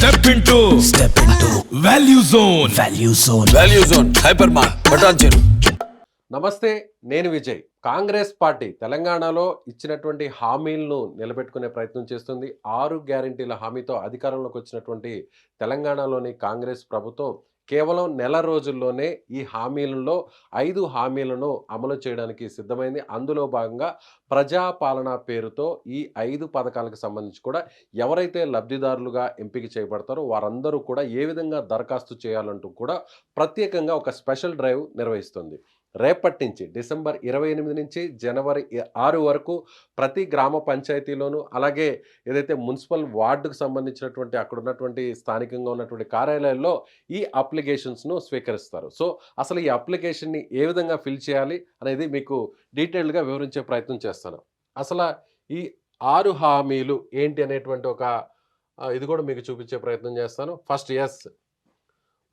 Step into step into value zone value zone value zone hyper mart Patancheru నమస్తే నేను Vijay. Congress party తెలంగాణలో ఇచ్చినటువంటి హామీలను నిలబెట్టుకునే ప్రయత్నం చేస్తుంది. ఆరు గ్యారంటీల హామీతో అధికారంలోకి వచ్చినటువంటి తెలంగాణలోని కాంగ్రెస్ ప్రభుత్వం కేవలం నెల రోజుల్లోనే ఈ హామీలలో ఐదు హామీలను అమలు చేయడానికి సిద్ధమైంది. అందులో భాగంగా ప్రజాపాలన పేరుతో ఈ ఐదు పథకాలకు సంబంధించి కూడా ఎవరైతే లబ్ధిదారులుగా ఎంపిక చేయబడతారో వారందరూ కూడా ఏ విధంగా దరఖాస్తు చేయాలంటూ కూడా ప్రత్యేకంగా ఒక స్పెషల్ డ్రైవ్ నిర్వహిస్తుంది. రేపటి నుంచి డిసెంబర్ ఇరవై ఎనిమిది నుంచి జనవరి ఆరు వరకు ప్రతి గ్రామ పంచాయతీలోనూ అలాగే ఏదైతే మున్సిపల్ వార్డుకు సంబంధించినటువంటి అక్కడ ఉన్నటువంటి స్థానికంగా ఉన్నటువంటి కార్యాలయాల్లో ఈ అప్లికేషన్స్ను స్వీకరిస్తారు. సో అసలు ఈ అప్లికేషన్ని ఏ విధంగా ఫిల్ చేయాలి అనేది మీకు డీటెయిల్డ్గా వివరించే ప్రయత్నం చేస్తాను. అసలు ఈ ఆరు హామీలు ఏంటి అనేటువంటి ఒక ఇది కూడా మీకు చూపించే ప్రయత్నం చేస్తాను. ఫస్ట్ ఎస్.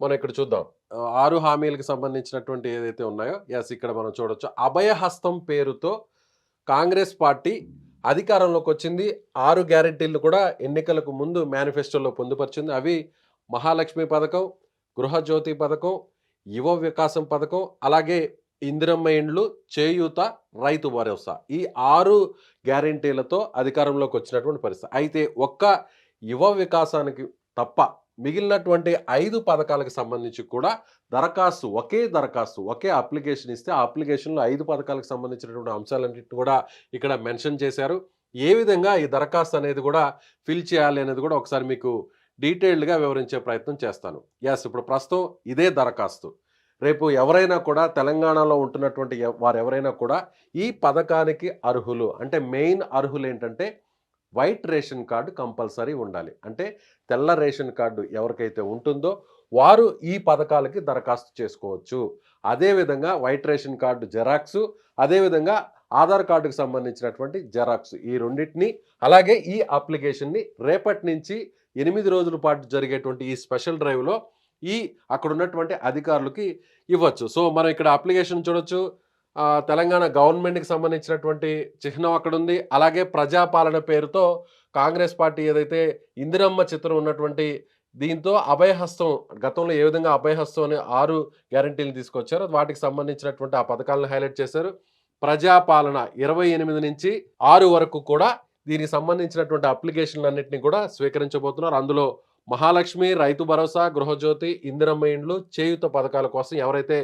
మనం ఇక్కడ చూద్దాం. ఆరు హామీలకు సంబంధించినటువంటి ఏదైతే ఉన్నాయో ఎస్ ఇక్కడ మనం చూడొచ్చు. అభయహస్తం పేరుతో కాంగ్రెస్ పార్టీ అధికారంలోకి వచ్చింది. ఆరు గ్యారెంటీలు కూడా ఎన్నికలకు ముందు మేనిఫెస్టోలో పొందుపరిచింది. అవి మహాలక్ష్మి పథకం గృహజ్యోతి పథకం యువ వికాసం పథకం అలాగే ఇందిరమ్మ ఇండ్లు చేయూత రైతు భరోసా ఈ ఆరు గ్యారెంటీలతో అధికారంలోకి వచ్చినటువంటి పరిస్థితి. అయితే ఒక్క యువ వికాసానికి తప్ప మిగిలినటువంటి ఐదు పథకాలకు సంబంధించి కూడా దరఖాస్తు ఒకే దరఖాస్తు ఒకే అప్లికేషన్ ఇస్తే ఆ అప్లికేషన్లో ఐదు పథకాలకు సంబంధించినటువంటి అంశాలన్నింటిని కూడా ఇక్కడ మెన్షన్ చేశారు. ఏ విధంగా ఈ దరఖాస్తు అనేది కూడా ఫిల్ చేయాలి అనేది కూడా ఒకసారి మీకు డీటెయిల్డ్గా వివరించే ప్రయత్నం చేస్తాను. ఎస్ ఇప్పుడు ప్రస్తుతం ఇదే దరఖాస్తు. రేపు ఎవరైనా కూడా తెలంగాణలో ఉంటున్నటువంటి వారు ఎవరైనా కూడా ఈ పథకానికి అర్హులు అంటే మెయిన్ అర్హులు ఏంటంటే వైట్ రేషన్ కార్డు కంపల్సరీ ఉండాలి. అంటే తెల్ల రేషన్ కార్డు ఎవరికైతే ఉంటుందో వారు ఈ పథకాలకి దరఖాస్తు చేసుకోవచ్చు. అదేవిధంగా వైట్ రేషన్ కార్డు జెరాక్స్ అదేవిధంగా ఆధార్ కార్డుకు సంబంధించినటువంటి జెరాక్స్ ఈ రెండింటిని అలాగే ఈ అప్లికేషన్ని రేపటి నుంచి ఎనిమిది రోజుల పాటు జరిగేటువంటి ఈ స్పెషల్ డ్రైవ్లో ఈ అక్కడ ఉన్నటువంటి అధికారులకి ఇవ్వచ్చు. సో మనం ఇక్కడ అప్లికేషన్ చూడొచ్చు. తెలంగాణ గవర్నమెంట్కి సంబంధించినటువంటి చిహ్నం అక్కడ ఉంది అలాగే ప్రజాపాలన పేరుతో కాంగ్రెస్ పార్టీ ఏదైతే ఇందిరమ్మ చిత్రం ఉన్నటువంటి దీంతో అభయహస్తం గతంలో ఏ విధంగా అభయహస్తం అనే ఆరు గ్యారంటీలు తీసుకొచ్చారో వాటికి సంబంధించినటువంటి ఆ పథకాలను హైలైట్ చేశారు. ప్రజాపాలన ఇరవై ఎనిమిది నుంచి ఆరు వరకు కూడా దీనికి సంబంధించినటువంటి అప్లికేషన్లు అన్నింటినీ కూడా స్వీకరించబోతున్నారు. అందులో మహాలక్ష్మి రైతు భరోసా గృహజ్యోతి ఇందిరమ్మ ఇండ్లు చేయుత పథకాల కోసం ఎవరైతే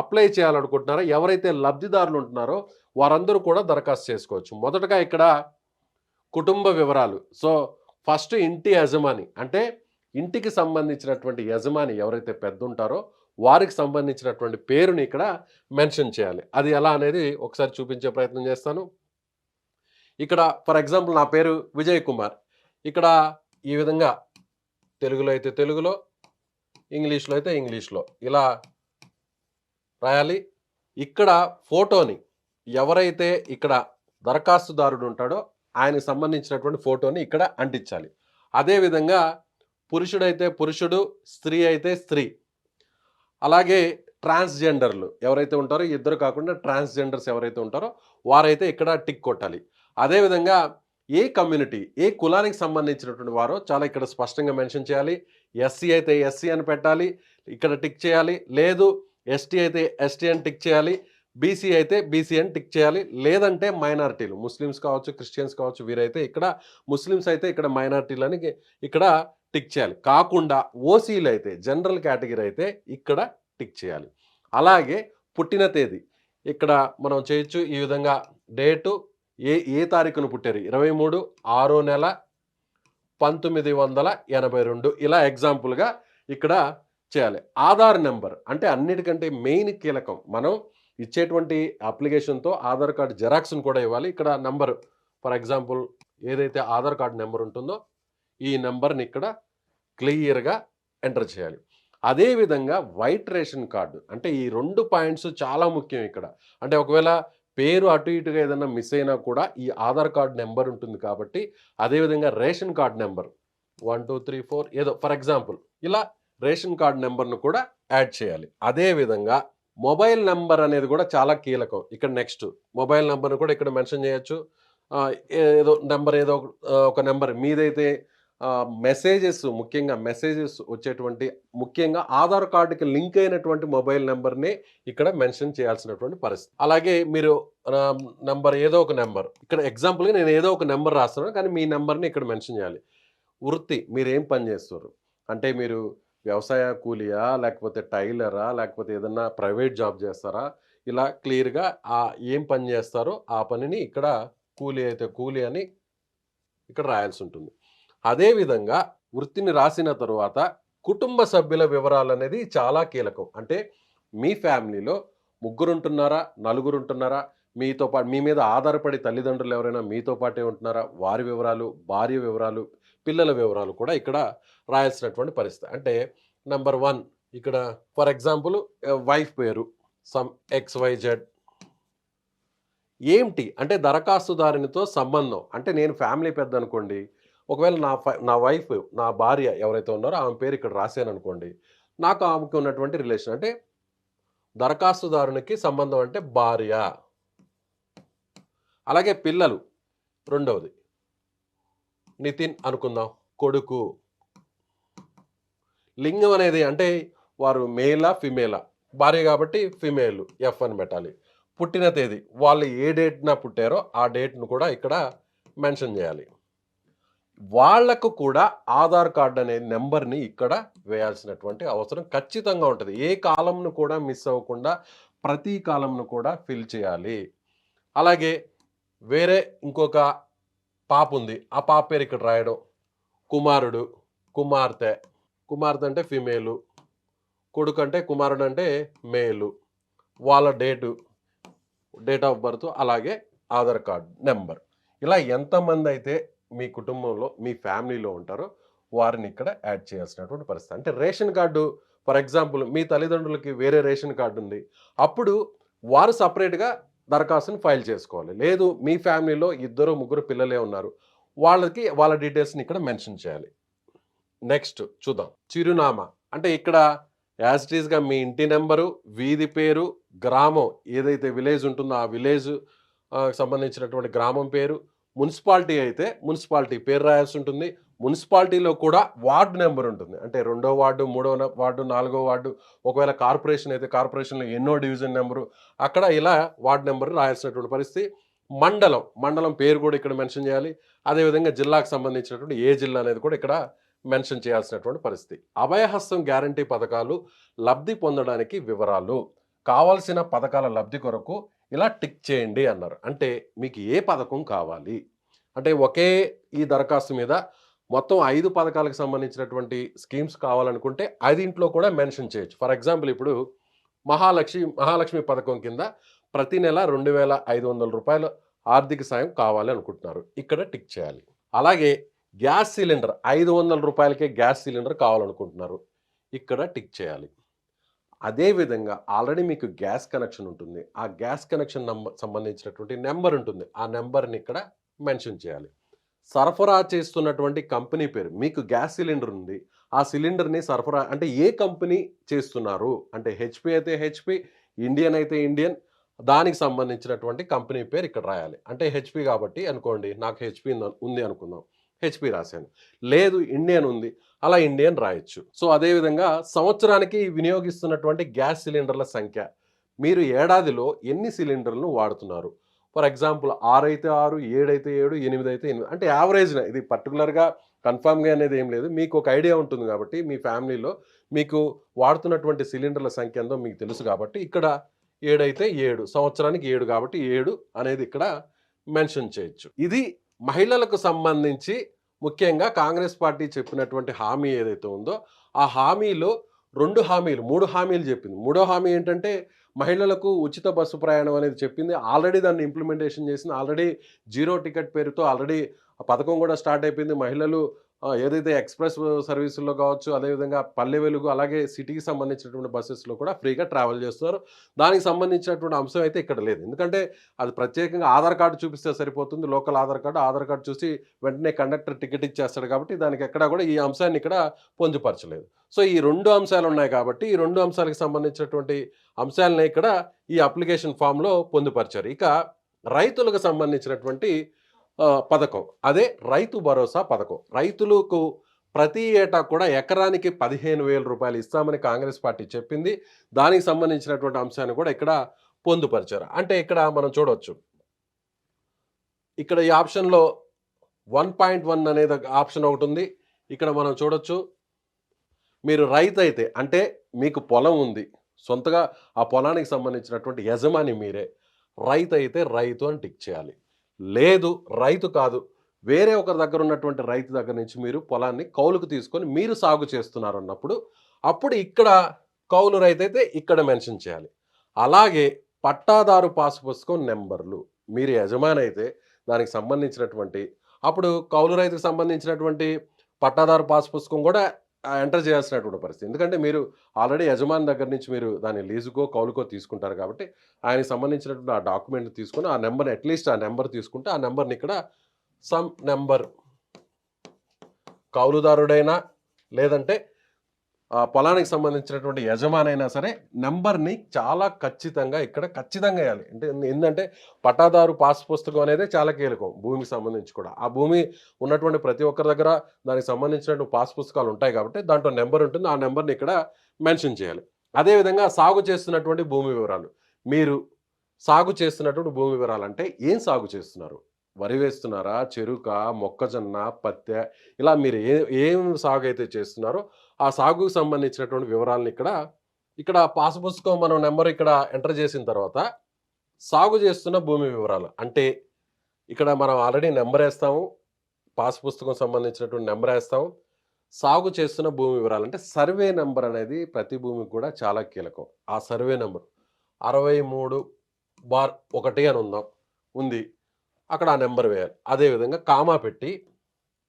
అప్లై చేయాలనుకుంటున్నారో ఎవరైతే లబ్ధిదారులు ఉంటున్నారో వారందరూ కూడా దరఖాస్తు చేసుకోవచ్చు. మొదటగా ఇక్కడ కుటుంబ వివరాలు. సో ఫస్ట్ ఇంటి యజమాని అంటే ఇంటికి సంబంధించినటువంటి యజమాని ఎవరైతే పెద్ద ఉంటారో వారికి సంబంధించినటువంటి పేరుని ఇక్కడ మెన్షన్ చేయాలి. అది ఎలా అనేది ఒకసారి చూపించే ప్రయత్నం చేస్తాను. ఇక్కడ ఫర్ ఎగ్జాంపుల్ నా పేరు విజయ్ కుమార్. ఇక్కడ ఈ విధంగా తెలుగులో అయితే తెలుగులో ఇంగ్లీష్లో అయితే ఇంగ్లీష్లో. ఇలా రాయాలి. ఇక్కడ ఫోటోని ఎవరైతే ఇక్కడ దరఖాస్తుదారుడు ఉంటాడో ఆయనకు సంబంధించినటువంటి ఫోటోని ఇక్కడ అంటించాలి. అదేవిధంగా పురుషుడైతే పురుషుడు స్త్రీ అయితే స్త్రీ. అలాగే ట్రాన్స్జెండర్లు ఎవరైతే ఉంటారో ఇద్దరు కాకుండా ట్రాన్స్జెండర్స్ ఎవరైతే ఉంటారో వారైతే ఇక్కడ టిక్ కొట్టాలి. అదేవిధంగా ఏ కమ్యూనిటీ ఏ కులానికి సంబంధించినటువంటి వారో చాలా ఇక్కడ స్పష్టంగా మెన్షన్ చేయాలి. ఎస్సీ అయితే ఎస్సీ అని పెట్టాలి. ఇక్కడ టిక్ చేయాలి. లేదు ఎస్టీ అయితే ఎస్టీ అని టిక్ చేయాలి బీసీ అయితే బీసీ అని టిక్ చేయాలి. లేదంటే మైనారిటీలు ముస్లిమ్స్ కావచ్చు క్రిస్టియన్స్ కావచ్చు వీరైతే ఇక్కడ ముస్లిమ్స్ అయితే ఇక్కడ మైనారిటీలని ఇక్కడ టిక్ చేయాలి. కాకుండా ఓసీలు అయితే జనరల్ కేటగిరీ అయితే ఇక్కడ టిక్ చేయాలి. అలాగే పుట్టిన తేదీ ఇక్కడ మనం చేయొచ్చు ఈ విధంగా డేటు ఏ ఏ తారీఖున పుట్టారు? ఇరవై మూడు ఆరో నెల పంతొమ్మిది వందల ఎనభై రెండు. ఇలా ఎగ్జాంపుల్గా ఇక్కడ చేయాలి. ఆధార్ నెంబర్ అంటే అన్నిటికంటే మెయిన్ కీలకం. మనం ఇచ్చేటువంటి అప్లికేషన్తో ఆధార్ కార్డు జెరాక్స్ను కూడా ఇవ్వాలి. ఇక్కడ నంబర్ ఫర్ ఎగ్జాంపుల్ ఏదైతే ఆధార్ కార్డు నెంబర్ ఉంటుందో ఈ నెంబర్ని ఇక్కడ క్లియర్గా ఎంటర్ చేయాలి. అదేవిధంగా వైట్ రేషన్ కార్డు అంటే ఈ రెండు పాయింట్స్ చాలా ముఖ్యం ఇక్కడ. అంటే ఒకవేళ పేరు అటు ఇటుగా ఏదైనా మిస్ అయినా కూడా ఈ ఆధార్ కార్డు నెంబర్ ఉంటుంది కాబట్టి అదేవిధంగా ration card number one two three four ఏదో ఫర్ ఎగ్జాంపుల్ ఇలా రేషన్ కార్డు నెంబర్ను కూడా యాడ్ చేయాలి. అదేవిధంగా మొబైల్ నెంబర్ అనేది కూడా చాలా కీలకం. ఇక్కడ నెక్స్ట్ మొబైల్ నెంబర్ను కూడా ఇక్కడ మెన్షన్ చేయొచ్చు. ఏదో నెంబర్ ఏదో ఒక- ఒక నెంబర్ మీదైతే మెసేజెస్ ముఖ్యంగా మెసేజెస్ వచ్చేటువంటి ముఖ్యంగా ఆధార్ కార్డుకి లింక్ అయినటువంటి మొబైల్ నెంబర్ని ఇక్కడ మెన్షన్ చేయాల్సినటువంటి పరిస్థితి. అలాగే మీరు నెంబర్ ఏదో ఒక నెంబర్ ఇక్కడ ఎగ్జాంపుల్గా నేను ఏదో ఒక నెంబర్ రాస్తున్నాను కానీ మీ నెంబర్ని ఇక్కడ మెన్షన్ చేయాలి. వృత్తి మీరు ఏం పని చేస్తారు? అంటే మీరు వ్యవసాయ కూలియా? లేకపోతే టైలరా? లేకపోతే ఏదన్నా ప్రైవేట్ జాబ్ చేస్తారా? ఇలా క్లియర్గా ఆ ఏం పని చేస్తారో ఆ పనిని ఇక్కడ కూలి అయితే కూలి అని ఇక్కడ రాయాల్సి ఉంటుంది. అదేవిధంగా వృత్తిని రాసిన తరువాత కుటుంబ సభ్యుల వివరాలు అనేది చాలా కీలకం. అంటే మీ ఫ్యామిలీలో ముగ్గురు ఉంటున్నారా నలుగురు ఉంటున్నారా మీతో పాటు మీ మీద ఆధారపడి తల్లిదండ్రులు ఎవరైనా మీతో పాటే ఉంటున్నారా? వారి వివరాలు భార్య వివరాలు పిల్లల వివరాలు కూడా ఇక్కడ రాయాల్సినటువంటి పరిస్థితి. అంటే నెంబర్ వన్ ఇక్కడ ఫర్ ఎగ్జాంపుల్ వైఫ్ పేరు సమ్ ఎక్స్ వై జెడ్. ఏంటి? అంటే దరఖాస్తుదారునితో సంబంధం. అంటే నేను ఫ్యామిలీ పెద్ద అనుకోండి ఒకవేళ నా ఫై నా వైఫ్ నా భార్య ఎవరైతే ఉన్నారో ఆమె పేరు ఇక్కడ రాశాను అనుకోండి నాకు ఆమెకి ఉన్నటువంటి రిలేషన్ అంటే దరఖాస్తుదారునికి సంబంధం అంటే భార్య. అలాగే పిల్లలు రెండవది. నితిన్ అనుకుందాం. కొడుకు. లింగం అనేది అంటే వారు మేలా ఫిమేలా? భార్య కాబట్టి ఫిమేల్ ఎఫ్ అని పెట్టాలి. పుట్టిన తేదీ వాళ్ళు ఏ డేట్న పుట్టారో ఆ డేట్ను కూడా ఇక్కడ మెన్షన్ చేయాలి. వాళ్ళకు కూడా ఆధార్ కార్డు అనే నెంబర్ని ఇక్కడ వేయాల్సినటువంటి అవసరం ఖచ్చితంగా ఉంటుంది. ఏ కాలంను కూడా మిస్ అవ్వకుండా ప్రతి కాలంను కూడా ఫిల్ చేయాలి. అలాగే వేరే ఇంకొక పాప ఉంది ఆ పాప పేరు ఇక్కడ రాయడం. కుమారుడు కుమార్తె. కుమార్తె అంటే ఫిమేలు కొడుకు అంటే కుమారుడు అంటే మేలు వాళ్ళ డేటు డేట్ ఆఫ్ బర్త్ అలాగే ఆధార్ కార్డ్ నెంబర్. ఇలా ఎంతమంది అయితే మీ కుటుంబంలో మీ ఫ్యామిలీలో ఉంటారో వారిని ఇక్కడ యాడ్ చేయాల్సినటువంటి పరిస్థితి. అంటే రేషన్ కార్డు ఫర్ ఎగ్జాంపుల్ మీ తల్లిదండ్రులకి వేరే రేషన్ కార్డు ఉంది. అప్పుడు వారు సపరేట్గా దరఖాస్తుని ఫైల్ చేసుకోవాలి. లేదు మీ ఫ్యామిలీలో ఇద్దరు ముగ్గురు పిల్లలే ఉన్నారు. వాళ్ళకి వాళ్ళ డీటెయిల్స్ని ఇక్కడ మెన్షన్ చేయాలి. నెక్స్ట్ చూద్దాం. చిరునామా. అంటే ఇక్కడ యాజ్ ఇట్ ఈస్గా మీ ఇంటి నెంబరు వీధి పేరు గ్రామం ఏదైతే విలేజ్ ఉంటుందో ఆ విలేజ్ సంబంధించినటువంటి గ్రామం పేరు మున్సిపాలిటీ అయితే మున్సిపాలిటీ పేరు రాయాల్సి ఉంటుంది. మున్సిపాలిటీలో కూడా వార్డు నెంబర్ ఉంటుంది. అంటే రెండో వార్డు మూడో వార్డు నాలుగో వార్డు ఒకవేళ కార్పొరేషన్ అయితే కార్పొరేషన్లో ఎన్నో డివిజన్ నెంబరు అక్కడ ఇలా వార్డు నెంబర్ రాయాల్సినటువంటి పరిస్థితి. మండలం మండలం పేరు కూడా ఇక్కడ మెన్షన్ చేయాలి. అదేవిధంగా జిల్లాకు సంబంధించినటువంటి ఏ జిల్లా అనేది కూడా ఇక్కడ మెన్షన్ చేయాల్సినటువంటి పరిస్థితి. అభయహస్తం గ్యారంటీ పథకాలు లబ్ధి పొందడానికి వివరాలు. కావాల్సిన పథకాల లబ్ధి కొరకు ఇలా టిక్ చేయండి అన్నారు. అంటే మీకు ఏ పథకం కావాలి? అంటే ఒకే ఈ దరఖాస్తు మీద మొత్తం ఐదు పథకాలకు సంబంధించినటువంటి స్కీమ్స్ కావాలనుకుంటే ఐదింట్లో కూడా మెన్షన్ చేయొచ్చు. ఫర్ ఎగ్జాంపుల్ ఇప్పుడు మహాలక్ష్మి మహాలక్ష్మి పథకం కింద ప్రతి నెల రెండు వేల ఐదు వందల రూపాయలు ఆర్థిక సాయం కావాలి అనుకుంటున్నారు. ఇక్కడ టిక్ చేయాలి. అలాగే గ్యాస్ సిలిండర్ ఐదు వందల రూపాయలకే గ్యాస్ సిలిండర్ కావాలనుకుంటున్నారు. ఇక్కడ టిక్ చేయాలి. అదేవిధంగా ఆల్రెడీ మీకు గ్యాస్ కనెక్షన్ ఉంటుంది. ఆ గ్యాస్ కనెక్షన్ నంబర్ సంబంధించినటువంటి నెంబర్ ఉంటుంది. ఆ నెంబర్ని ఇక్కడ మెన్షన్ చేయాలి. సరఫరా చేస్తున్నటువంటి కంపెనీ పేరు. మీకు గ్యాస్ సిలిండర్ ఉంది. ఆ సిలిండర్ని సరఫరా అంటే ఏ కంపెనీ చేస్తున్నారు? అంటే హెచ్పి అయితే హెచ్పి ఇండియన్ అయితే ఇండియన్ దానికి సంబంధించినటువంటి కంపెనీ పేరు ఇక్కడ రాయాలి. అంటే హెచ్పి కాబట్టి అనుకోండి నాకు హెచ్పి ఉంది అనుకుందాం. హెచ్పి రాశాను. లేదు ఇండియన్ ఉంది. అలా ఇండియన్ రాయొచ్చు. సో అదేవిధంగా సంవత్సరానికి వినియోగిస్తున్నటువంటి గ్యాస్ సిలిండర్ల సంఖ్య. మీరు ఏడాదిలో ఎన్ని సిలిండర్లను వాడుతున్నారు? ఫర్ ఎగ్జాంపుల్ ఆరు అయితే ఆరు ఏడైతే ఏడు ఎనిమిది అయితే ఎనిమిది అంటే యావరేజ్న. ఇది పర్టికులర్గా కన్ఫామ్గా అనేది ఏం లేదు. మీకు ఒక ఐడియా ఉంటుంది కాబట్టి మీ ఫ్యామిలీలో మీకు వాడుతున్నటువంటి సిలిండర్ల సంఖ్య ఎంతో మీకు తెలుసు కాబట్టి ఇక్కడ ఏడైతే ఏడు సంవత్సరానికి ఏడు కాబట్టి ఏడు అనేది ఇక్కడ మెన్షన్ చేయొచ్చు. ఇది మహిళలకు సంబంధించి ముఖ్యంగా కాంగ్రెస్ పార్టీ చెప్పినటువంటి హామీ ఏదైతే ఉందో ఆ హామీలో రెండు హామీలు మూడు హామీలు చెప్పింది. మూడో హామీ ఏంటంటే మహిళలకు ఉచిత బస్సు ప్రయాణం అనేది చెప్పింది. ఆల్రెడీ దాన్ని ఇంప్లిమెంటేషన్ చేసింది. ఆల్రెడీ జీరో టికెట్ పేరుతో ఆల్రెడీ ఆ పథకం కూడా స్టార్ట్ అయిపోయింది. మహిళలు ఏదైతే ఎక్స్ప్రెస్ సర్వీసుల్లో కావచ్చు అదేవిధంగా పల్లె వెలుగు అలాగే సిటీకి సంబంధించినటువంటి బస్సెస్లో కూడా ఫ్రీగా ట్రావెల్ చేస్తారు. దానికి సంబంధించినటువంటి అంశం అయితే ఇక్కడ లేదు. ఎందుకంటే అది ప్రత్యేకంగా ఆధార్ కార్డు చూపిస్తే సరిపోతుంది. Local Aadhaar card Aadhaar card చూసి వెంటనే కండక్టర్ టికెట్ ఇచ్చేస్తాడు కాబట్టి దానికి ఎక్కడా కూడా ఈ అంశాన్ని ఇక్కడ పొందుపరచలేదు. సో ఈ రెండు అంశాలు ఉన్నాయి కాబట్టి ఈ రెండు అంశాలకు సంబంధించినటువంటి అంశాలని ఇక్కడ ఈ అప్లికేషన్ ఫామ్లో పొందుపరిచారు. ఇక రైతులకు సంబంధించినటువంటి పథకం. అదే రైతు భరోసా పథకం. రైతులకు ప్రతి ఏటా కూడా ఎకరానికి పదిహేను వేల రూపాయలు ఇస్తామని కాంగ్రెస్ పార్టీ చెప్పింది. దానికి సంబంధించినటువంటి అంశాన్ని కూడా ఇక్కడ పొందుపరిచారు. అంటే ఇక్కడ మనం చూడవచ్చు ఇక్కడ ఈ ఆప్షన్లో వన్ పాయింట్ వన్ అనేది ఒక ఆప్షన్ ఒకటి ఉంది. ఇక్కడ మనం చూడొచ్చు. మీరు రైతు అయితే అంటే మీకు పొలం ఉంది. సొంతగా ఆ పొలానికి సంబంధించినటువంటి యజమాని మీరే. రైతు అయితే రైతు అని టిక్ చేయాలి. లేదు రైతు కాదు. వేరే ఒకరి దగ్గర ఉన్నటువంటి రైతు దగ్గర నుంచి మీరు పొలాన్ని కౌలుకు తీసుకొని మీరు సాగు చేస్తున్నారు అన్నప్పుడు అప్పుడు ఇక్కడ కౌలు రైతు అయితే ఇక్కడ మెన్షన్ చేయాలి. అలాగే పట్టాదారు పాసు పుస్తకం నెంబర్లు. మీరు యజమాని అయితే దానికి సంబంధించినటువంటి అప్పుడు కౌలు రైతుకు సంబంధించినటువంటి పట్టాదారు పాస్ పుస్తకం కూడా ఎంటర్ చేయాల్సినటువంటి పరిస్థితి. ఎందుకంటే మీరు ఆల్రెడీ యజమాని దగ్గర నుంచి మీరు దాన్ని లీజుకో కౌలుకో తీసుకుంటారు కాబట్టి ఆయనకి సంబంధించినటువంటి ఆ డాక్యుమెంట్ తీసుకుని ఆ నెంబర్ని అట్లీస్ట్ ఆ నెంబర్ తీసుకుంటే ఆ నెంబర్ని ఇక్కడ సమ్ నెంబర్. కౌలుదారుడైనా లేదంటే పొలానికి సంబంధించినటువంటి యజమానైనా సరే నెంబర్ని చాలా ఖచ్చితంగా ఇక్కడ ఖచ్చితంగా వేయాలి. అంటే ఏంటంటే పట్టాదారు పాస్ పుస్తకం అనేది చాలా కీలకం భూమికి సంబంధించి కూడా. ఆ భూమి ఉన్నటువంటి ప్రతి ఒక్కరి దగ్గర దానికి సంబంధించినటువంటి పాస్ పుస్తకాలు ఉంటాయి కాబట్టి దాంట్లో నెంబర్ ఉంటుంది. ఆ నెంబర్ని ఇక్కడ మెన్షన్ చేయాలి. అదేవిధంగా సాగు చేస్తున్నటువంటి భూమి వివరాలు. మీరు సాగు చేస్తున్నటువంటి భూమి వివరాలు అంటే ఏం సాగు చేస్తున్నారు? వరి వేస్తున్నారా? చెరుక? మొక్కజొన్న? పత్తె? ఇలా మీరు ఏ ఏం సాగు అయితే చేస్తున్నారో ఆ సాగుకు సంబంధించినటువంటి వివరాలను ఇక్కడ ఇక్కడ పాస్ పుస్తకం మనం నెంబర్ ఇక్కడ ఎంటర్ చేసిన తర్వాత సాగు చేస్తున్న భూమి వివరాలు. అంటే ఇక్కడ మనం ఆల్రెడీ నెంబర్ వేస్తాము పాస్ పుస్తకం సంబంధించినటువంటి నెంబర్ వేస్తాము సాగు చేస్తున్న భూమి వివరాలు. అంటే సర్వే నెంబర్ అనేది ప్రతి భూమికి కూడా చాలా కీలకం. ఆ సర్వే నెంబర్ అరవై మూడు బార్ ఒకటి అని ఉందాం ఉంది. అక్కడ ఆ నెంబర్ వేయాలి. అదేవిధంగా కామా పెట్టి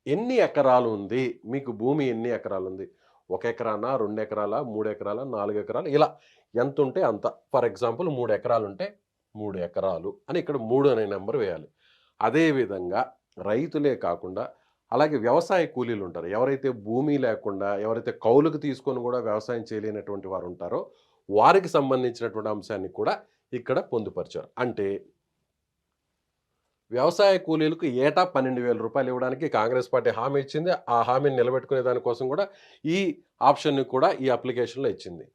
ఎన్ని ఎకరాలు ఉంది? మీకు భూమి ఎన్ని ఎకరాలు ఉంది? ఒక ఎకరానా రెండు ఎకరాల మూడు ఎకరాల నాలుగు ఎకరాలు ఇలా ఎంత ఉంటే అంత. ఫర్ ఎగ్జాంపుల్ మూడు ఎకరాలు ఉంటే మూడు ఎకరాలు అని ఇక్కడ మూడు అనే నెంబర్ వేయాలి. అదేవిధంగా రైతులే కాకుండా అలాగే వ్యవసాయ కూలీలు ఉంటారు. ఎవరైతే భూమి లేకుండా ఎవరైతే కౌలుకు తీసుకొని కూడా వ్యవసాయం చేయలేనటువంటి వారు ఉంటారో వారికి సంబంధించినటువంటి అంశాన్ని కూడా ఇక్కడ పొందుపరిచారు. అంటే వ్యవసాయ కూలీలకు ఏటా పన్నెండు వేల రూపాయలు ఇవ్వడానికి కాంగ్రెస్ పార్టీ హామీ ఇచ్చింది. ఆ హామీని నిలబెట్టుకునే దానికోసం కూడా ఈ ఆప్షన్ని కూడా ఈ అప్లికేషన్లో ఇచ్చింది.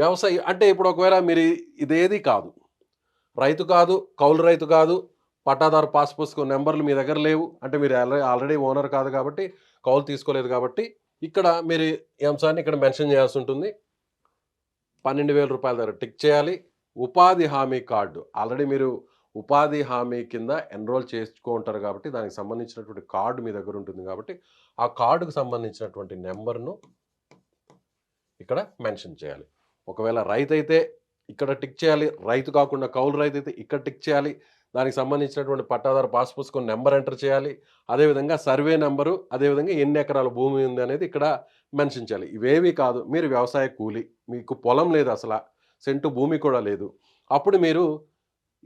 వ్యవసాయ అంటే ఇప్పుడు ఒకవేళ మీరు ఇదేది కాదు. రైతు కాదు కౌలు రైతు కాదు పట్టాదారు పాస్ పుస్తకం నెంబర్లు మీ దగ్గర లేవు. అంటే మీరు ఆల్రెడీ ఆల్రెడీ ఓనర్ కాదు కాబట్టి కౌలు తీసుకోలేదు కాబట్టి ఇక్కడ మీరు ఈ అంశాన్ని ఇక్కడ మెన్షన్ చేయాల్సి ఉంటుంది. పన్నెండు వేల రూపాయల దగ్గర టిక్ చేయాలి. ఉపాధి హామీ కార్డు. ఆల్రెడీ మీరు ఉపాధి హామీ కింద ఎన్రోల్ చేసుకుంటారు కాబట్టి దానికి సంబంధించినటువంటి కార్డు మీ దగ్గర ఉంటుంది కాబట్టి ఆ కార్డుకు సంబంధించినటువంటి నెంబర్ను ఇక్కడ మెన్షన్ చేయాలి. ఒకవేళ రైతు అయితే ఇక్కడ టిక్ చేయాలి రైతు కాకుండా కౌలు రైతు అయితే ఇక్కడ టిక్ చేయాలి దానికి సంబంధించినటువంటి పట్టాదారు పాస్ పుస్తకం నెంబర్ ఎంటర్ చేయాలి అదేవిధంగా సర్వే నెంబరు అదేవిధంగా ఎన్ని ఎకరాల భూమి ఉంది అనేది ఇక్కడ మెన్షన్ చేయాలి. ఇవేవి కాదు మీరు వ్యవసాయ కూలి మీకు పొలం లేదు అసలు సెంటు భూమి కూడా లేదు. అప్పుడు మీరు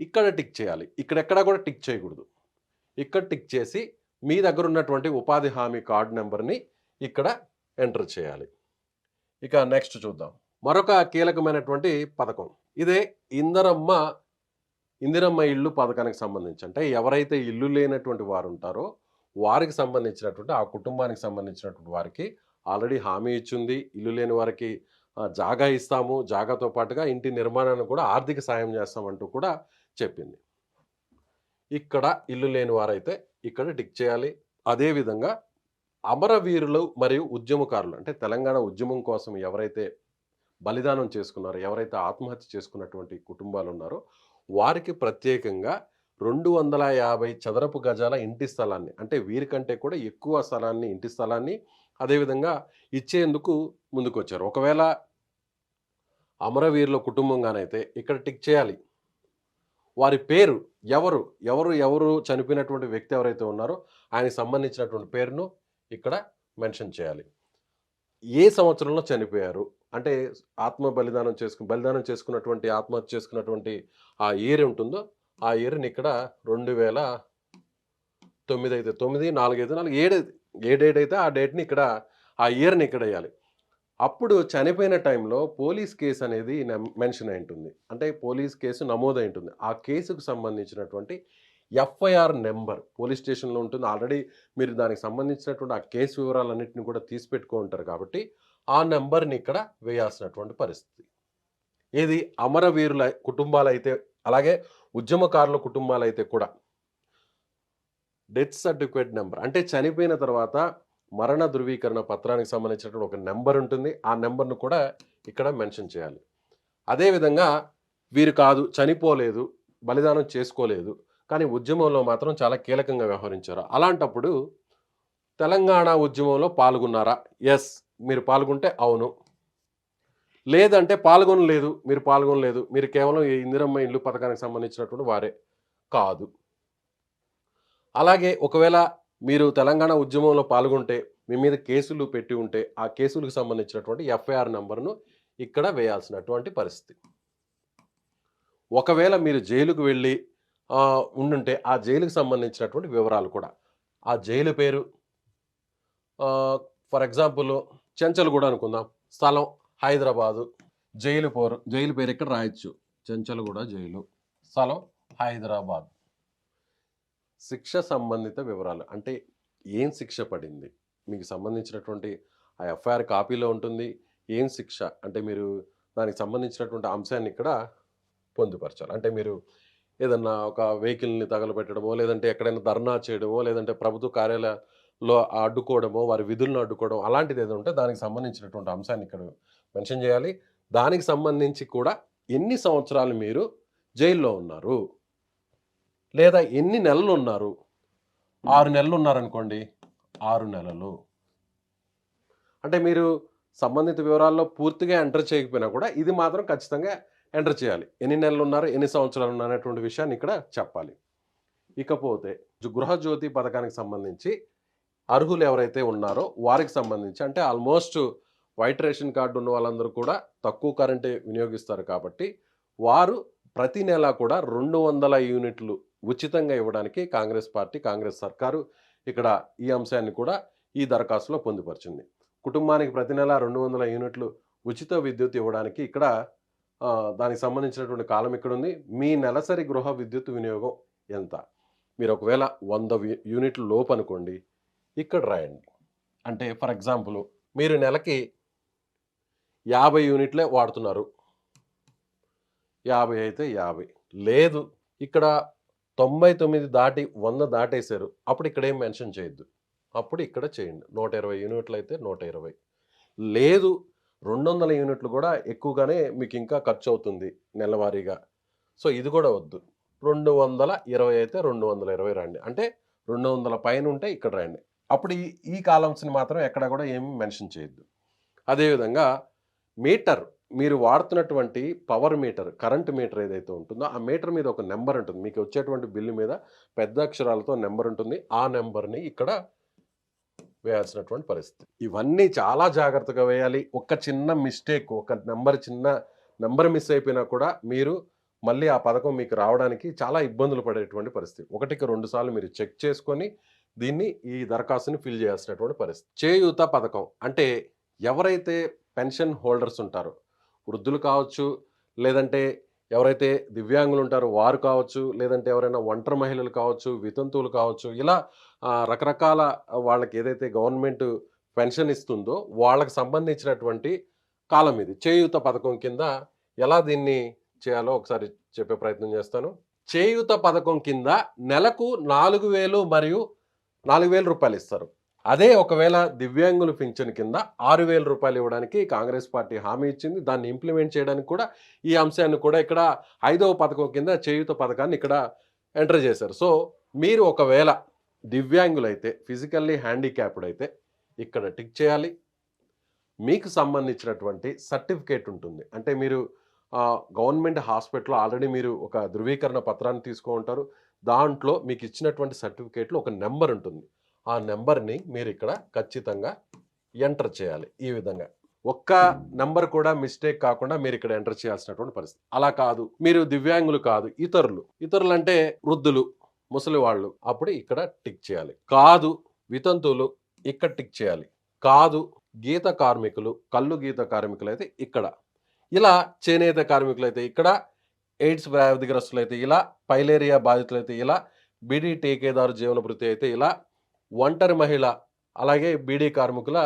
ఇక్కడ టిక్ చేయాలి. ఇక్కడెక్కడా కూడా టిక్ చేయకూడదు. ఇక్కడ టిక్ చేసి మీ దగ్గర ఉన్నటువంటి ఉపాధి హామీ కార్డు నెంబర్ని ఇక్కడ ఎంటర్ చేయాలి. ఇక నెక్స్ట్ చూద్దాం. మరొక కీలకమైనటువంటి పథకం. ఇదే ఇందరమ్మ ఇందిరమ్మ ఇల్లు పథకానికి సంబంధించి. అంటే ఎవరైతే ఇల్లు లేనటువంటి వారు ఉంటారో వారికి సంబంధించినటువంటి ఆ కుటుంబానికి సంబంధించినటువంటి వారికి ఆల్రెడీ హామీ ఇచ్చింది. ఇల్లు లేని వారికి జాగా ఇస్తాము. జాగాతో పాటుగా ఇంటి నిర్మాణానికి కూడా ఆర్థిక సాయం చేస్తామంటూ కూడా చెప్పింది. ఇక్కడ ఇల్లు లేని వారైతే ఇక్కడ టిక్ చేయాలి. అదేవిధంగా అమరవీరులు మరియు ఉద్యమకారులు అంటే తెలంగాణ ఉద్యమం కోసం ఎవరైతే బలిదానం చేసుకున్నారో ఎవరైతే ఆత్మహత్య చేసుకున్నటువంటి కుటుంబాలు ఉన్నారో వారికి ప్రత్యేకంగా రెండు వందల యాభై చదరపు గజాల ఇంటి స్థలాన్ని అంటే వీరికంటే కూడా ఎక్కువ స్థలాన్ని ఇంటి స్థలాన్ని అదేవిధంగా ఇచ్చేందుకు ముందుకొచ్చారు. ఒకవేళ అమరవీరుల కుటుంబంగానైతే ఇక్కడ టిక్ చేయాలి. వారి పేరు ఎవరు ఎవరు ఎవరు చనిపోయినటువంటి వ్యక్తి ఎవరైతే ఉన్నారో ఆయనకి సంబంధించినటువంటి పేరును ఇక్కడ మెన్షన్ చేయాలి. ఏ సంవత్సరంలో చనిపోయారు? అంటే ఆత్మ బలిదానం చేసుకు బలిదానం చేసుకున్నటువంటి ఆత్మహత్య చేసుకున్నటువంటి ఆ ఇయర్ ఉంటుందో ఆ ఇయర్ని ఇక్కడ రెండు వేల తొమ్మిది అయితే తొమ్మిది నాలుగైదు నాలుగు ఏడు ఏ డేట్ అయితే ఆ డేట్ని ఇక్కడ ఆ ఇయర్ని ఇక్కడ వేయాలి. అప్పుడు చనిపోయిన టైంలో పోలీస్ కేసు అనేది మెన్షన్ అయి ఉంటుంది. అంటే పోలీస్ కేసు నమోదై ఉంటుంది. ఆ కేసుకు సంబంధించినటువంటి ఎఫ్ఐఆర్ నెంబర్ పోలీస్ స్టేషన్లో ఉంటుంది. ఆల్రెడీ మీరు దానికి సంబంధించినటువంటి ఆ కేసు వివరాలన్నింటిని కూడా తీసిపెట్టుకో ఉంటారు కాబట్టి ఆ నెంబర్ని ఇక్కడ వేయాల్సినటువంటి పరిస్థితి. ఏది? అమరవీరుల కుటుంబాలు అయితే అలాగే ఉద్యమకారుల కుటుంబాలు అయితే కూడా డెత్ సర్టిఫికేట్ నెంబర్ అంటే చనిపోయిన తర్వాత మరణ ధృవీకరణ పత్రానికి సంబంధించినటువంటి ఒక నెంబర్ ఉంటుంది. ఆ నెంబర్ను కూడా ఇక్కడ మెన్షన్ చేయాలి. అదేవిధంగా వీరు కాదు చనిపోలేదు బలిదానం చేసుకోలేదు కానీ ఉద్యమంలో మాత్రం చాలా కీలకంగా వ్యవహరించారు. అలాంటప్పుడు తెలంగాణ ఉద్యమంలో పాల్గొన్నారా? ఎస్ మీరు పాల్గొంటే అవును. లేదంటే పాల్గొనలేదు మీరు పాల్గొనలేదు మీరు కేవలం ఈ ఇందిరమ్మ ఇల్లు పథకానికి సంబంధించినటువంటి వారే కాదు. అలాగే ఒకవేళ మీరు తెలంగాణ ఉద్యమంలో పాల్గొంటే మీ మీద కేసులు పెట్టి ఉంటే ఆ కేసులకు సంబంధించినటువంటి ఎఫ్ఐఆర్ నెంబర్ను ఇక్కడ వేయాల్సినటువంటి పరిస్థితి. ఒకవేళ మీరు జైలుకు వెళ్ళి ఉండుంటే ఆ జైలుకు సంబంధించినటువంటి వివరాలు కూడా. ఆ జైలు పేరు ఫర్ ఎగ్జాంపుల్ చెంచల్గూడ అనుకుందాం. స్థలం హైదరాబాదు. జైలు పోరు జైలు పేరు ఇక్కడ రాయొచ్చు. చెంచల్గూడ జైలు. స్థలం హైదరాబాద్. శిక్ష సంబంధిత వివరాలు. అంటే ఏం శిక్ష పడింది? మీకు సంబంధించినటువంటి ఆ ఎఫ్ఐఆర్ కాపీలో ఉంటుంది. ఏం శిక్ష? అంటే మీరు దానికి సంబంధించినటువంటి అంశాన్ని ఇక్కడ పొందుపరచాలి. అంటే మీరు ఏదన్నా ఒక వెహికల్ని తగలబెట్టడమో లేదంటే ఎక్కడైనా ధర్నా చేయడమో లేదంటే ప్రభుత్వ కార్యాలయంలో అడ్డుకోవడమో వారి విధులను అడ్డుకోవడం అలాంటిది ఏదో ఉంటే దానికి సంబంధించినటువంటి అంశాన్ని ఇక్కడ మెన్షన్ చేయాలి. దానికి సంబంధించి కూడా ఎన్ని సంవత్సరాలు మీరు జైల్లో ఉన్నారు? లేదా ఎన్ని నెలలు ఉన్నారు ఆరు నెలలు ఉన్నారనుకోండి ఆరు నెలలు. అంటే మీరు సంబంధిత వివరాల్లో పూర్తిగా ఎంటర్ చేయకపోయినా కూడా ఇది మాత్రం ఖచ్చితంగా ఎంటర్ చేయాలి. ఎన్ని నెలలు ఉన్నారు ఎన్ని సంవత్సరాలు ఉన్నారు అనేటువంటి విషయాన్ని ఇక్కడ చెప్పాలి. ఇకపోతే గృహజ్యోతి పథకానికి సంబంధించి అర్హులు ఎవరైతే ఉన్నారో వారికి సంబంధించి అంటే ఆల్మోస్ట్ వైట్ రేషన్ కార్డు ఉన్న వాళ్ళందరూ కూడా తక్కువ కరెంటే వినియోగిస్తారు కాబట్టి వారు ప్రతి నెల కూడా రెండు వందల యూనిట్లు ఉచితంగా ఇవ్వడానికి కాంగ్రెస్ పార్టీ కాంగ్రెస్ సర్కారు ఇక్కడ ఈ అంశాన్ని కూడా ఈ దరఖాస్తులో పొందుపరిచింది. కుటుంబానికి ప్రతి నెల రెండు వందల యూనిట్లు ఉచిత విద్యుత్ ఇవ్వడానికి ఇక్కడ దానికి సంబంధించినటువంటి కాలం ఇక్కడ ఉంది మీ నెలసరి గృహ విద్యుత్ వినియోగం ఎంత? మీరు ఒకవేళ వంద యూనిట్లు లోపు అనుకోండి ఇక్కడ రాయండి. అంటే ఫర్ ఎగ్జాంపుల్ మీరు నెలకి యాభై యూనిట్లే వాడుతున్నారు. యాభై అయితే యాభై. లేదు ఇక్కడ తొంభై తొమ్మిది దాటి వంద దాటేశారు. అప్పుడు ఇక్కడ ఏం మెన్షన్ చేయొద్దు. అప్పుడు ఇక్కడ చేయండి. నూట ఇరవై యూనిట్లు అయితే నూట ఇరవై. లేదు రెండు వందల యూనిట్లు కూడా ఎక్కువగానే మీకు ఇంకా ఖర్చు అవుతుంది నెలవారీగా. సో ఇది కూడా వద్దు. రెండు వందల ఇరవై అయితే రెండు వందల ఇరవై రండి. అంటే రెండు వందల పైన ఉంటే ఇక్కడ రండి. అప్పుడు ఈ ఈ కాలమ్స్ని మాత్రం ఎక్కడ కూడా ఏమి మెన్షన్ చేయొద్దు. అదేవిధంగా మీటర్ మీరు వాడుతున్నటువంటి పవర్ మీటర్ కరెంట్ మీటర్ ఏదైతే ఉంటుందో ఆ మీటర్ మీద ఒక నెంబర్ ఉంటుంది. మీకు వచ్చేటువంటి బిల్లు మీద పెద్ద అక్షరాలతో నెంబర్ ఉంటుంది. ఆ నెంబర్ని ఇక్కడ వేయాల్సినటువంటి పరిస్థితి. ఇవన్నీ చాలా జాగ్రత్తగా వేయాలి. ఒక చిన్న మిస్టేక్ ఒక నెంబర్ చిన్న నెంబర్ మిస్ అయిపోయినా కూడా మీరు మళ్ళీ ఆ పథకం మీకు రావడానికి చాలా ఇబ్బందులు పడేటువంటి పరిస్థితి. ఒకటికి రెండు సార్లు మీరు చెక్ చేసుకొని దీన్ని ఈ దరఖాస్తుని ఫిల్ చేయాల్సినటువంటి పరిస్థితి. చేయూత పథకం అంటే ఎవరైతే పెన్షన్ హోల్డర్స్ ఉంటారో వృద్ధులు కావచ్చు లేదంటే ఎవరైతే దివ్యాంగులు ఉంటారో వారు కావచ్చు లేదంటే ఎవరైనా ఒంటరి మహిళలు కావచ్చు వితంతువులు కావచ్చు ఇలా రకరకాల వాళ్ళకి ఏదైతే గవర్నమెంట్ పెన్షన్ ఇస్తుందో వాళ్ళకి సంబంధించినటువంటి కాలం ఇది. చేయూత పథకం కింద ఎలా దీన్ని చేయాలో ఒకసారి చెప్పే ప్రయత్నం చేస్తాను. చేయూత పథకం కింద నెలకు నాలుగు వేలు మరియు నాలుగు వేల రూపాయలు ఇస్తారు. అదే ఒకవేళ దివ్యాంగుల పింఛన్ కింద ఆరు వేల రూపాయలు ఇవ్వడానికి కాంగ్రెస్ పార్టీ హామీ ఇచ్చింది. దాన్ని ఇంప్లిమెంట్ చేయడానికి కూడా ఈ అంశాన్ని కూడా ఇక్కడ ఐదవ పథకం కింద చేయూత పథకాన్ని ఇక్కడ ఎంటర్ చేశారు. సో మీరు ఒకవేళ దివ్యాంగులైతే ఫిజికల్లీ హ్యాండిక్యాప్డ్ అయితే ఇక్కడ టిక్ చేయాలి. మీకు సంబంధించినటువంటి సర్టిఫికేట్ ఉంటుంది. అంటే మీరు గవర్నమెంట్ హాస్పిటల్లో ఆల్రెడీ మీరు ఒక ధృవీకరణ పత్రాన్ని తీసుకో ఉంటారు. దాంట్లో మీకు ఇచ్చినటువంటి సర్టిఫికేట్లో ఒక నెంబర్ ఉంటుంది. ఆ నెంబర్ని మీరు ఇక్కడ ఖచ్చితంగా ఎంటర్ చేయాలి ఈ విధంగా. ఒక్క నెంబర్ కూడా మిస్టేక్ కాకుండా మీరు ఇక్కడ ఎంటర్ చేయాల్సినటువంటి పరిస్థితి. అలా కాదు. మీరు దివ్యాంగులు కాదు. ఇతరులు. ఇతరులు అంటే వృద్ధులు ముసలి వాళ్ళు. అప్పుడు ఇక్కడ టిక్ చేయాలి. కాదు వితంతువులు ఇక్కడ టిక్ చేయాలి. కాదు గీత కార్మికులు కళ్ళు గీత కార్మికులు అయితే ఇక్కడ. ఇలా చేనేత కార్మికులు అయితే ఇక్కడ ఎయిడ్స్ వ్యాధిగ్రస్తులు అయితే ఇలా పైలేరియా బాధితులు అయితే ఇలా బీడీ టీకేదారు జీవన వృత్తి అయితే ఇలా ఒంటరి మహిళ అలాగే బీడీ కార్మికుల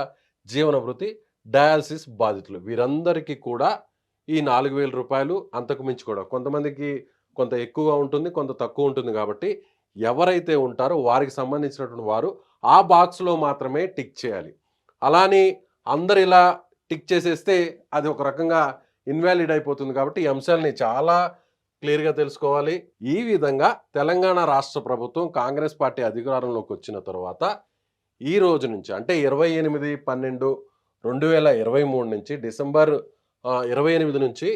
జీవన వృత్తి డయాలసిస్ బాధితులు. వీరందరికీ కూడా ఈ నాలుగు వేల రూపాయలు అంతకు మించి కూడా. కొంతమందికి కొంత ఎక్కువగా ఉంటుంది కొంత తక్కువ ఉంటుంది కాబట్టి ఎవరైతే ఉంటారో వారికి సంబంధించినటువంటి వారు ఆ బాక్స్లో మాత్రమే టిక్ చేయాలి. అలానే అందరు ఇలా టిక్ చేసేస్తే అది ఒక రకంగా ఇన్వాలిడ్ అయిపోతుంది కాబట్టి ఈ అంశాలని చాలా క్లియర్గా తెలుసుకోవాలి. ఈ విధంగా తెలంగాణ రాష్ట్ర ప్రభుత్వం కాంగ్రెస్ పార్టీ అధికారంలోకి వచ్చిన తర్వాత ఈ రోజు నుంచి అంటే ఇరవై ఎనిమిది పన్నెండు రెండు వేల ఇరవై మూడు నుంచి డిసెంబర్ ఇరవై ఎనిమిది నుంచి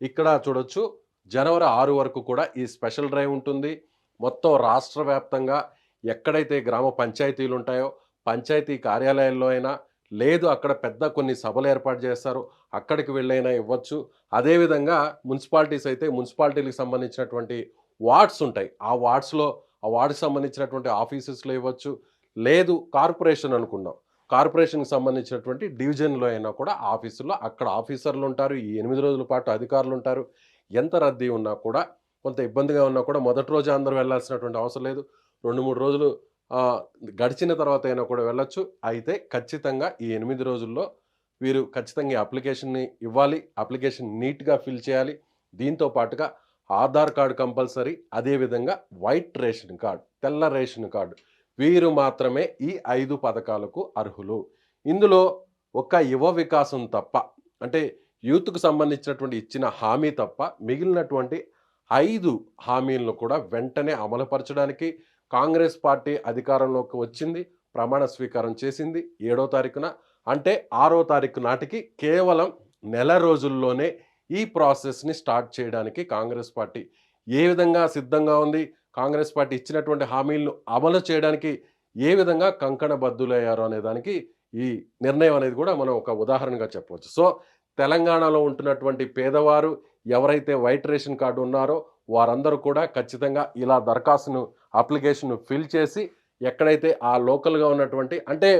ఇక్కడ చూడొచ్చు జనవరి ఆరు వరకు కూడా ఈ స్పెషల్ డ్రైవ్ ఉంటుంది. మొత్తం రాష్ట్ర వ్యాప్తంగా ఎక్కడైతే గ్రామ పంచాయతీలు ఉంటాయో పంచాయతీ కార్యాలయాల్లో అయినా లేదు అక్కడ పెద్ద కొన్ని సభలు ఏర్పాటు చేస్తారు అక్కడికి వెళ్ళైనా ఇవ్వచ్చు. అదేవిధంగా మున్సిపాలిటీస్ అయితే మున్సిపాలిటీలకు సంబంధించినటువంటి వార్డ్స్ ఉంటాయి. ఆ వార్డ్స్లో ఆ వార్డ్కి సంబంధించినటువంటి ఆఫీసెస్లో ఇవ్వచ్చు. లేదు కార్పొరేషన్ అనుకున్నాం కార్పొరేషన్కి సంబంధించినటువంటి డివిజన్లో అయినా కూడా ఆఫీసులో అక్కడ ఆఫీసర్లు ఉంటారు ఈ ఎనిమిది రోజుల పాటు అధికారులు ఉంటారు. ఎంత రద్దీ ఉన్నా కూడా కొంత ఇబ్బందిగా ఉన్నా కూడా మొదటి రోజు అందరూ వెళ్ళాల్సినటువంటి అవసరం లేదు. రెండు మూడు రోజులు గడిచిన తర్వాత అయినా కూడా వెళ్ళొచ్చు. అయితే ఖచ్చితంగా ఈ ఎనిమిది రోజుల్లో వీరు ఖచ్చితంగా ఈ అప్లికేషన్ని ఇవ్వాలి. అప్లికేషన్ నీట్గా ఫిల్ చేయాలి. దీంతో పాటుగా ఆధార్ కార్డు కంపల్సరీ అదేవిధంగా వైట్ రేషన్ కార్డు తెల్ల రేషన్ కార్డు వీరు మాత్రమే ఈ ఐదు పథకాలకు అర్హులు. ఇందులో ఒక యువ వికాసం తప్ప అంటే యూత్కు సంబంధించినటువంటి ఇచ్చిన హామీ తప్ప మిగిలినటువంటి ఐదు హామీలను కూడా వెంటనే అమలుపరచడానికి కాంగ్రెస్ పార్టీ అధికారంలోకి వచ్చింది ప్రమాణ స్వీకారం చేసింది ఏడో తారీఖున. అంటే ఆరో తారీఖు నాటికి కేవలం నెల రోజుల్లోనే ఈ ప్రాసెస్ని స్టార్ట్ చేయడానికి కాంగ్రెస్ పార్టీ ఏ విధంగా సిద్ధంగా ఉంది కాంగ్రెస్ పార్టీ ఇచ్చినటువంటి హామీలను అమలు చేయడానికి ఏ విధంగా కంకణబద్దులయ్యారు అనే దానికి ఈ నిర్ణయం అనేది కూడా మనం ఒక ఉదాహరణగా చెప్పవచ్చు. సో తెలంగాణలో ఉంటున్నటువంటి పేదవారు ఎవరైతే వైట్ రేషన్ కార్డు ఉన్నారో వారందరూ కూడా ఖచ్చితంగా ఇలా దరఖాస్తును అప్లికేషన్ ఫిల్ చేసి ఎక్కడైతే ఆ లోకల్గా ఉన్నటువంటి అంటే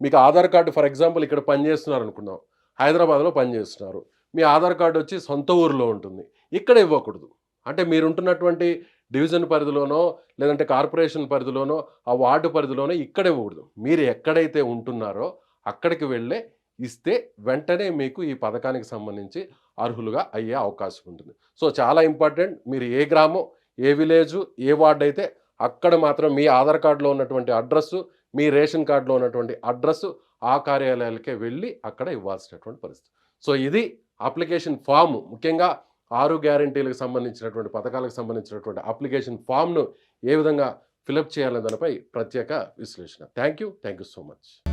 మీకు ఆధార్ కార్డు ఫర్ ఎగ్జాంపుల్ ఇక్కడ పనిచేస్తున్నారు అనుకుందాం హైదరాబాద్లో పనిచేస్తున్నారు మీ ఆధార్ కార్డు వచ్చి సొంత ఊరిలో ఉంటుంది. ఇక్కడ ఇవ్వకూడదు. అంటే మీరుంటున్నటువంటి డివిజన్ పరిధిలోనో లేదంటే కార్పొరేషన్ పరిధిలోనో ఆ వార్డు పరిధిలోనో ఇక్కడ ఇవ్వకూడదు. మీరు ఎక్కడైతే ఉంటున్నారో అక్కడికి వెళ్ళే ఇస్తే వెంటనే మీకు ఈ పథకానికి సంబంధించి అర్హులుగా అయ్యే అవకాశం ఉంటుంది. సో చాలా ఇంపార్టెంట్. మీరు ఏ గ్రామం ఏ విలేజు ఏ వార్డు అయితే అక్కడ మాత్రం మీ ఆధార్ కార్డులో ఉన్నటువంటి అడ్రస్సు మీ రేషన్ కార్డులో ఉన్నటువంటి అడ్రస్సు ఆ కార్యాలయాలకే వెళ్ళి అక్కడ ఇవ్వాల్సినటువంటి పరిస్థితి. సో ఇది అప్లికేషన్ ఫామ్ ముఖ్యంగా ఆరు గ్యారంటీలకు సంబంధించినటువంటి పథకాలకు సంబంధించినటువంటి అప్లికేషన్ ఫామ్ను ఏ విధంగా ఫిలప్ చేయాలనే దానిపై ప్రత్యేక విశ్లేషణ. Thank you thank you so much.